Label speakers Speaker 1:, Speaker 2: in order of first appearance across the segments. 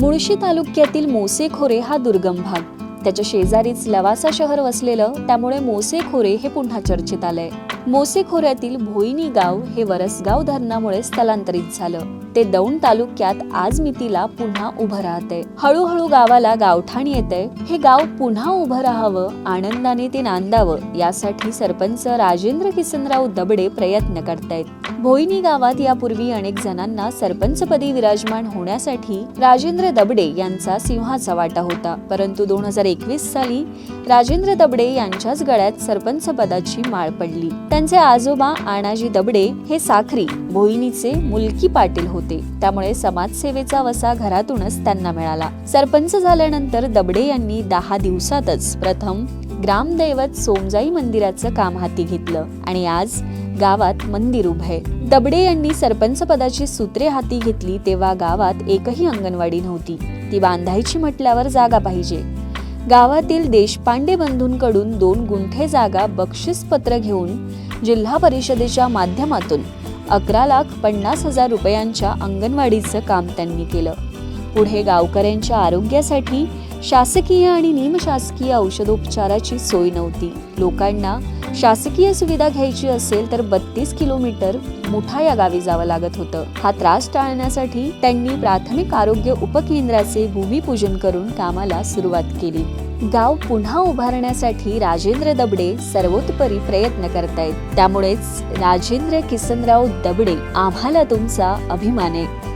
Speaker 1: मुळशी तालुक्यातील मोसे खोरे हा दुर्गम भाग. त्याच्या शेजारीच लवासा शहर वसलेलं त्यामुळे मोसे खोरे हे पुन्हा चर्चेत आलंय. मोसे खोऱ्यातील भोईनी गाव हे वरसगाव धरणामुळे स्थलांतरित झालं. ते दौंड तालुक्यात आज मितीला पुन्हा उभं राहते हळूहळू गावाला गावठाण येते हे गाव पुन्हा उभं राहावं आनंदाने ते नांदावं यासाठी सरपंच राजेंद्र किसनराव दबडे प्रयत्न करतायत. भोईनी गावात यापूर्वी अनेक जणांना सरपंचपदी विराजमान होण्यासाठी राजेंद्र दबडे यांचा सिंहाचा वाटा होता. परंतु दोन हजार एकवीस साली राजेंद्र दबडे यांच्याच गळ्यात सरपंच पदाची माळ पडली. त्यांचे आजोबा आणाजी दबडे हे साखरी भोईनीचे मुलकी पाटील होते. त्यामुळे समाजसेवेचा वसा घरातूनच त्यांना मिळाला. सरपंच झाल्यानंतर दबडे यांनी दहा दिवसातच प्रथम ग्रामदैवत सोमजाई मंदिराचं काम हाती घेतलं आणि आज गावात मंदिर उभे दबडे यांनी सरपंच पदाची सूत्रे हाती घेतली तेव्हा गावात एकही अंगणवाडी नव्हती. ती बांधायची म्हटल्यावर जागा पाहिजे. गावातील देशपांडे बंधूंकडून दोन गुंठे जागा बक्षीस पत्र घेऊन जिल्हा परिषदेच्या माध्यमातून अकरा लाख पन्नास हजार रुपयांच्या अंगणवाडीचं काम त्यांनी केलं. पुढे गावकऱ्यांच्या आरोग्यासाठी शासकीय आणि निमशासकीय औषधोपचाराची सोय नव्हती. लोकांना शासकीय सुविधा घ्यायची असेल तर बत्तीस किलोमीटर मुठा या गावी जावं लागत होतं. हा त्रास टाळण्यासाठी त्यांनी प्राथमिक आरोग्य उपकेंद्राचे भूमिपूजन करून कामाला सुरुवात केली. गाव पुन्हा उभारण्यासाठी राजेंद्र दबडे सर्वोत्परी प्रयत्न करतायत. त्यामुळेच राजेंद्र किसनराव दबडे आम्हाला तुमचा अभिमान आहे.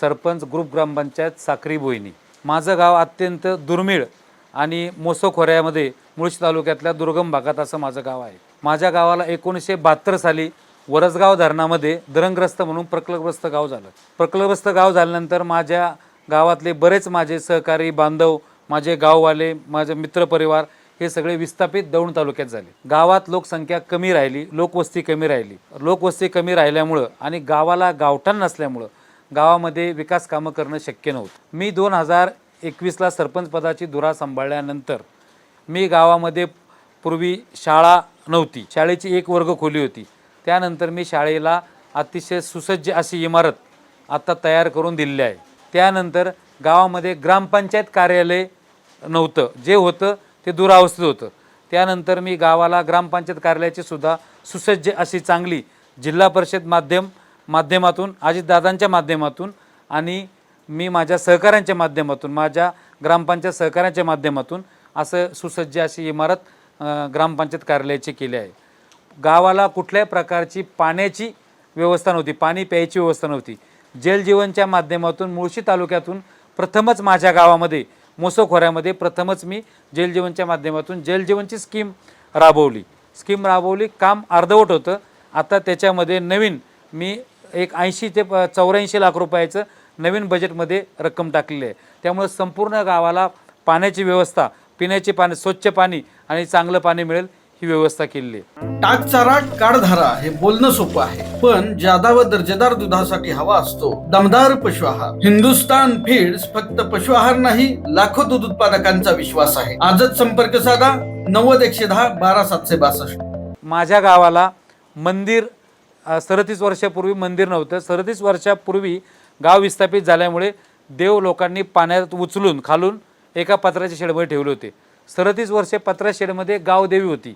Speaker 2: सरपंच ग्रुप ग्रामपंचायत साखरी बोईनी माझं गाव अत्यंत दुर्मिळ आणि मोसो खोऱ्यामध्ये मुळशी तालुक्यातल्या दुर्गम भागात असं माझं गाव आहे. माझ्या गावाला एकोणीसशे बहात्तर साली वरसगाव धरणामध्ये धरणग्रस्त म्हणून प्रकल्पग्रस्त गाव झालं. प्रकल्पग्रस्त गाव झाल्यानंतर माझ्या गावातले बरेच माझे सहकारी बांधव माझे गाववाले माझे मित्रपरिवार हे सगळे विस्थापित दौंड तालुक्यात झाले. गावात लोकसंख्या कमी राहिली लोकवस्ती कमी राहिली. लोकवस्ती कमी राहिल्यामुळं आणि गावाला गावठाण नसल्यामुळं गावामध्ये विकास कामं करणं शक्य नव्हतं. मी दोन हजार एकवीसला सरपंच पदाची धुरा सांभाळल्यानंतर मी गावामध्ये पूर्वी शाळा नव्हती. शाळेची एक वर्ग खोली होती. त्यानंतर मी शाळेला अतिशय सुसज्ज अशी इमारत आत्ता तयार करून दिलेली आहे. त्यानंतर गावामध्ये ग्रामपंचायत कार्यालय नव्हतं. जे होतं ते दुरावस्थेत होतं. त्यानंतर मी गावाला ग्रामपंचायत कार्यालयाची सुद्धा सुसज्ज अशी चांगली जिल्हा परिषद माध्यम माध्यमातून अजितदादांच्या माध्यमातून आणि मी माझ्या सहकाऱ्यांच्या माध्यमातून माझ्या ग्रामपंचायत सहकाऱ्यांच्या माध्यमातून असं सुसज्ज अशी इमारत ग्रामपंचायत कार्यालयाची केली आहे. गावाला कुठल्याही प्रकारची पाण्याची व्यवस्था नव्हती पाणी प्यायची व्यवस्था नव्हती. जलजीवनच्या माध्यमातून मुळशी तालुक्यातून प्रथमच माझ्या गावामध्ये मोसो खोऱ्यामध्ये प्रथमच मी जलजीवनच्या माध्यमातून जलजीवनची स्कीम राबवली. स्कीम राबवली काम अर्धवट होतं. आता त्याच्यामध्ये नवीन मी एक ऐंशी ते प चौऱ्याऐंशी लाख रुपयाचं नवीन बजेटमध्ये रक्कम टाकलेली आहे. त्यामुळे संपूर्ण गावाला पाण्याची व्यवस्था पिण्याचे पाणी स्वच्छ पाणी आणि चांगलं पाणी मिळेल ही व्यवस्था केलेली आहे.
Speaker 3: टाक चारा काढधारा हे बोलणं सोपं आहे. पण जादा व दर्जेदार दुधासाठी हवा असतो दमदार पशु आहार. हिंदुस्तान फीड्स फक्त पशु आहार नाही लाखो दूध उत्पादकांचा विश्वास आहे. आजच संपर्क साधा नव्वद एकशे दहा बारा सातशे बासष्ट.
Speaker 2: माझ्या गावाला मंदिर सदतीस वर्षापूर्वी मंदिर नव्हतं. सदतीस वर्षापूर्वी गाव विस्थापित झाल्यामुळे देव लोकांनी पाण्यात उचलून खालून एका पत्राच्या शेडमध्ये ठेवले होते. सदतीस वर्षे पत्रा शेडमध्ये गावदेवी होती.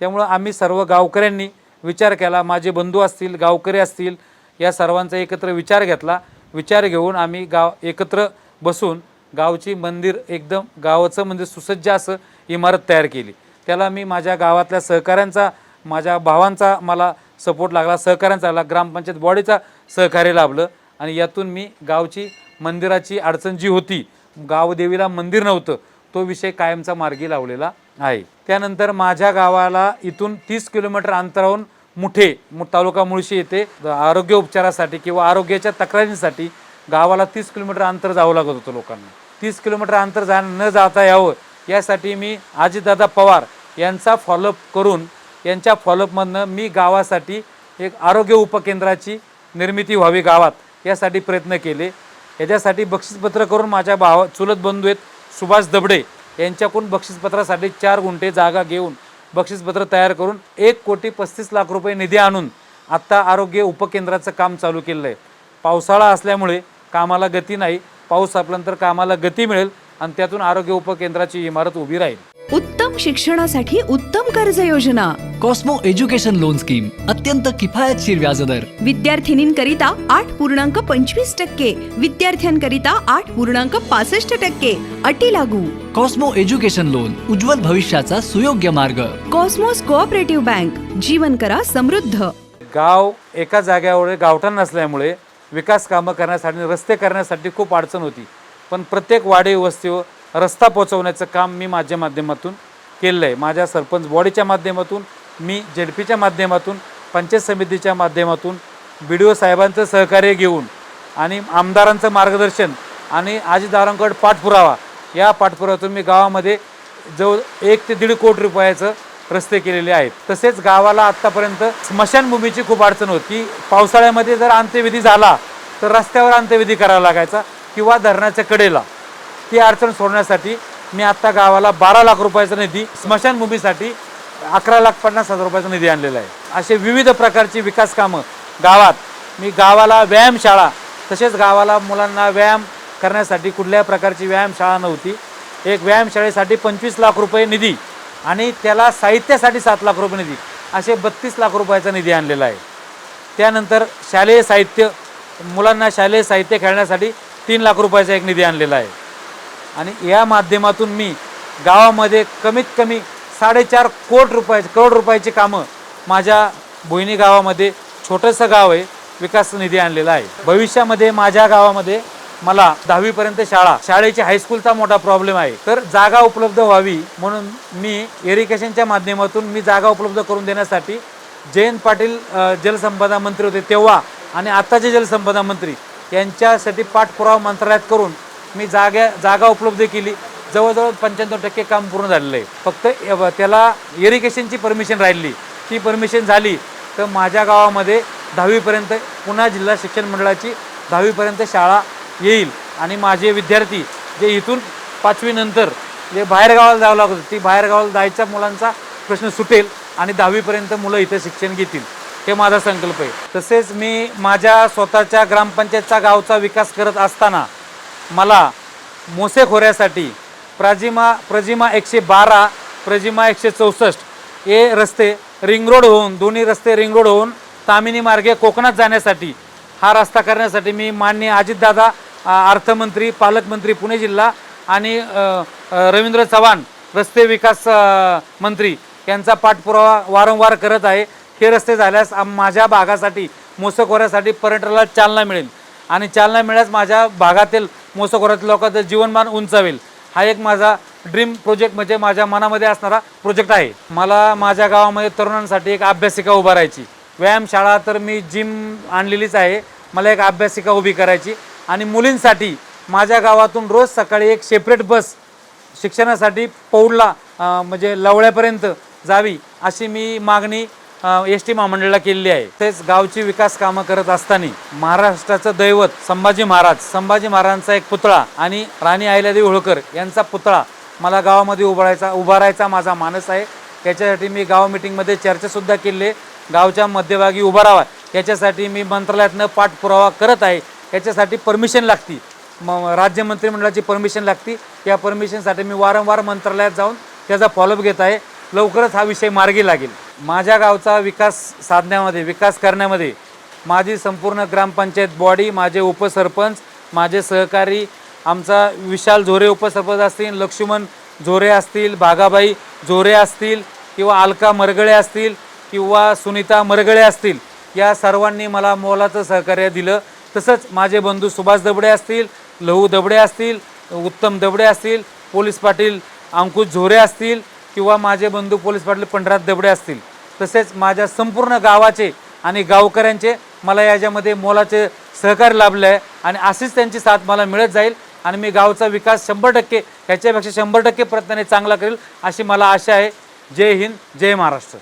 Speaker 2: त्यामुळं आम्ही सर्व गावकऱ्यांनी विचार केला माझे बंधू असतील गावकरी असतील या सर्वांचा एकत्र विचार घेतला. विचार घेऊन आम्ही गाव एकत्र बसून गावची मंदिर एकदम गावाचं मंदिर सुसज्ज असं इमारत तयार केली. त्याला मी माझ्या गावातल्या सहकाऱ्यांचा माझ्या भावांचा मला सपोर्ट लागला सहकार्यांचा लागला ग्रामपंचायत बॉडीचा सहकार्य लाभलं आणि यातून मी गावची मंदिराची अडचण जी होती गावदेवीला मंदिर नव्हतं तो विषय कायमचा मार्गी लावलेला आहे. त्यानंतर माझ्या गावाला इथून तीस किलोमीटर अंतरावरून मुठे मु तालुका मुळशी येथे आरोग्य उपचारासाठी किंवा आरोग्याच्या तक्रारींसाठी गावाला तीस किलोमीटर अंतर जावं लागत होतं लोकांना. तीस किलोमीटर अंतर जा न जाता यावं यासाठी मी आजीदादा पवार यांचा फॉलोअप करून यांच्या फॉलोअपमधनं मी गावासाठी एक आरोग्य उपकेंद्राची निर्मिती व्हावी गावात यासाठी प्रयत्न केले. याच्यासाठी बक्षीसपत्र करून माझ्या भावा चुलत बंधू आहेत सुभाष दबडे यांच्याकडून बक्षीसपत्रासाठी चार गुंठे जागा घेऊन बक्षीसपत्र तयार करून एक कोटी पस्तीस लाख रुपये निधी आणून आत्ता आरोग्य उपकेंद्राचं काम चालू केलेलं आहे. पावसाळा असल्यामुळे कामाला गती नाही. पाऊस आपल्यानंतर कामाला गती मिळेल आणि त्यातून आरोग्य उपकेंद्राची इमारत उभी राहील.
Speaker 4: उत्तम शिक्षणासाठी उत्तम कर्ज योजना.
Speaker 5: कॉस्मो एज्युकेशन लोन स्कीम अत्यंत किफायतशीर व्याजदर.
Speaker 4: विद्यार्थिनींकरिता आठ पूर्णांक पंचवीस टक्के विद्यार्थ्यांकरिता आठ पूर्णांक पासष्ट टक्के अटी लागू.
Speaker 5: कॉस्मो एज्युकेशन लोन उज्ज्वल भविष्याचा सुयोग्य मार्ग.
Speaker 4: कॉस्मोस कोऑपरेटिव्ह बँक जीवन करा समृद्ध.
Speaker 2: गाव एका जाग्यावर गावठाण नसल्यामुळे विकास कामं करण्यासाठी रस्ते करण्यासाठी खूप अडचण होती. पण प्रत्येक वाडी वस्तीवर रस्ता पोचवण्याचं काम मी माझ्या माध्यमातून केलेलं आहे माझ्या सरपंच बॉडीच्या माध्यमातून मी जेडपीच्या माध्यमातून पंचायत समितीच्या माध्यमातून बी डी ओ साहेबांचं सहकार्य घेऊन आणि आमदारांचं मार्गदर्शन आणि आजीदारांकडे पाठपुरावा या पाठपुराव्यातून मी गावामध्ये जवळ एक ते दीड कोटी रुपयाचं रस्ते केलेले आहेत. तसेच गावाला आत्तापर्यंत स्मशानभूमीची खूप अडचण होती की पावसाळ्यामध्ये जर अंत्यविधी झाला तर रस्त्यावर अंत्यविधी करावा लागायचा किंवा धरणाच्या कडेला. ती अडचण सोडण्यासाठी मी आत्ता गावाला बारा लाख रुपयाचा निधी स्मशानभूमीसाठी अकरा लाख पन्नास हजार रुपयाचा निधी आणलेला आहे. असे विविध प्रकारची विकास कामं गावात. मी गावाला व्यायामशाळा तसेच गावाला मुलांना व्यायाम करण्यासाठी कुठल्याही प्रकारची व्यायामशाळा नव्हती. एक व्यायामशाळेसाठी पंचवीस लाख रुपये निधी आणि त्याला साहित्यासाठी सात लाख रुपये निधी असे बत्तीस लाख रुपयाचा निधी आणलेला आहे. त्यानंतर शालेय साहित्य मुलांना शालेय साहित्य खेळण्यासाठी तीन लाख रुपयाचा एक निधी आणलेला आहे. आणि या माध्यमातून मी गावामध्ये कमीत कमी साडेचार कोट रुपयाचे करोड रुपयाची कामं माझ्या बोहिणी गावामध्ये छोटंसं गाव आहे विकास निधी आणलेला आहे. भविष्यामध्ये माझ्या गावामध्ये मला दहावीपर्यंत शाळा शाळेची हायस्कूलचा मोठा प्रॉब्लेम आहे. तर जागा उपलब्ध व्हावी म्हणून मी इरिगेशनच्या माध्यमातून मी जागा उपलब्ध करून देण्यासाठी जयंत पाटील जलसंपदा मंत्री होते तेव्हा आणि आत्ताचे जलसंपदा मंत्री यांच्यासाठी पाठपुरावा मंत्रालयात करून मी जागा जागा उपलब्ध केली. जवळजवळ पंच्याण्णव टक्के काम पूर्ण झालेलं आहे. फक्त य- त्याला इरिगेशनची परमिशन राहिली. ती परमिशन झाली तर माझ्या गावामध्ये दहावीपर्यंत पुन्हा जिल्हा शिक्षण मंडळाची दहावीपर्यंत शाळा येईल. आणि माझे विद्यार्थी जे इथून पाचवीनंतर जे बाहेरगावाला जावं लागत होतं, ती बाहेरगावाला जायच्या मुलांचा प्रश्न सुटेल आणि दहावीपर्यंत मुलं इथं शिक्षण घेतील. हे माझा संकल्प आहे. तसेच मी माझ्या स्वतःच्या ग्रामपंचायतचा गावचा विकास करत असताना मला मोसे खोऱ्यासाठी प्राजिमा प्रजिमा एकशे बारा प्रजिमा एकशे चौसष्ट हे रस्ते रिंग रोड होऊन दोन्ही रस्ते रिंग रोड होऊन तामिनी मार्गे कोकणात जाण्यासाठी हा रस्ता करण्यासाठी मी माननीय अजितदादा अर्थमंत्री पालकमंत्री पुणे जिल्हा आणि रवींद्र चव्हाण रस्ते विकास मंत्री यांचा पाठपुरावा वारंवार करत आहे. हे रस्ते झाल्यास माझ्या भागासाठी मोसखोऱ्यासाठी पर्यटनाला चालना मिळेल. आणि चालना मिळाल्यास माझ्या भागातील मोसखोऱ्यातील लोकांचं जीवनमान उंचावेल. हा एक माझा ड्रीम प्रोजेक्ट म्हणजे माझ्या मनामध्ये असणारा प्रोजेक्ट आहे. मला माझ्या गावामध्ये तरुणांसाठी एक अभ्यासिका उभारायची व्यायामशाळा तर मी जिम आणलेलीच आहे. मला एक अभ्यासिका उभी करायची. आणि मुलींसाठी माझ्या गावातून रोज सकाळी एक सेपरेट बस शिक्षणासाठी पौडला म्हणजे लवळ्यापर्यंत जावी अशी मी मागणी एस टी महामंडळाला केलेली आहे. तेच गावची विकास कामं करत असताना महाराष्ट्राचं दैवत संभाजी महाराज संभाजी महाराजांचा एक पुतळा आणि राणी अहिल्यादेवी होळकर यांचा पुतळा मला गावामध्ये उभारायचा उभारायचा माझा मानस आहे. त्याच्यासाठी मी गाव मिटिंगमध्ये चर्चासुद्धा केली. गावच्या मध्यभागी उभा राहावा. याच्यासाठी मी मंत्रालयातनं पाठपुरावा करत आहे. याच्यासाठी परमिशन लागती. म राज्य मंत्रिमंडळाची परमिशन लागती. या परमिशनसाठी मी वारंवार मंत्रालयात जाऊन त्याचा फॉलोअप घेत आहे. लवकरच हा विषय मार्गी लागेल. माझ्या गावचा विकास साधण्यामध्ये विकास करण्यामध्ये माझी संपूर्ण ग्रामपंचायत बॉडी माझे उपसरपंच माझे सहकारी आमचा विशाल झोरे उपसरपंच असतील लक्ष्मण झोरे असतील भागाबाई झोरे असतील किंवा अलका मरगळे असतील किंवा सुनीता मरगळे असतील या सर्वांनी मला मोलाचं सहकार्य दिलं. तसंच माझे बंधू सुभाष दबडे असतील लहू दबडे असतील उत्तम दबडे असतील पोलीस पाटील अंकुश झोरे असतील किंवा माझे बंधू पोलीस पाटील पंढरात दबडे असतील तसेच माझ्या संपूर्ण गावाचे आणि गावकऱ्यांचे मला याच्यामध्ये मोलाचे सहकार्य लाभले आहे आणि अशीच त्यांची साथ मला मिळत जाईल आणि मी गावचा विकास शंभर टक्के ह्याच्यापेक्षा शंभर टक्के प्रयत्नाने चांगला करेल अशी मला आशा आहे. जय हिंद जय महाराष्ट्र.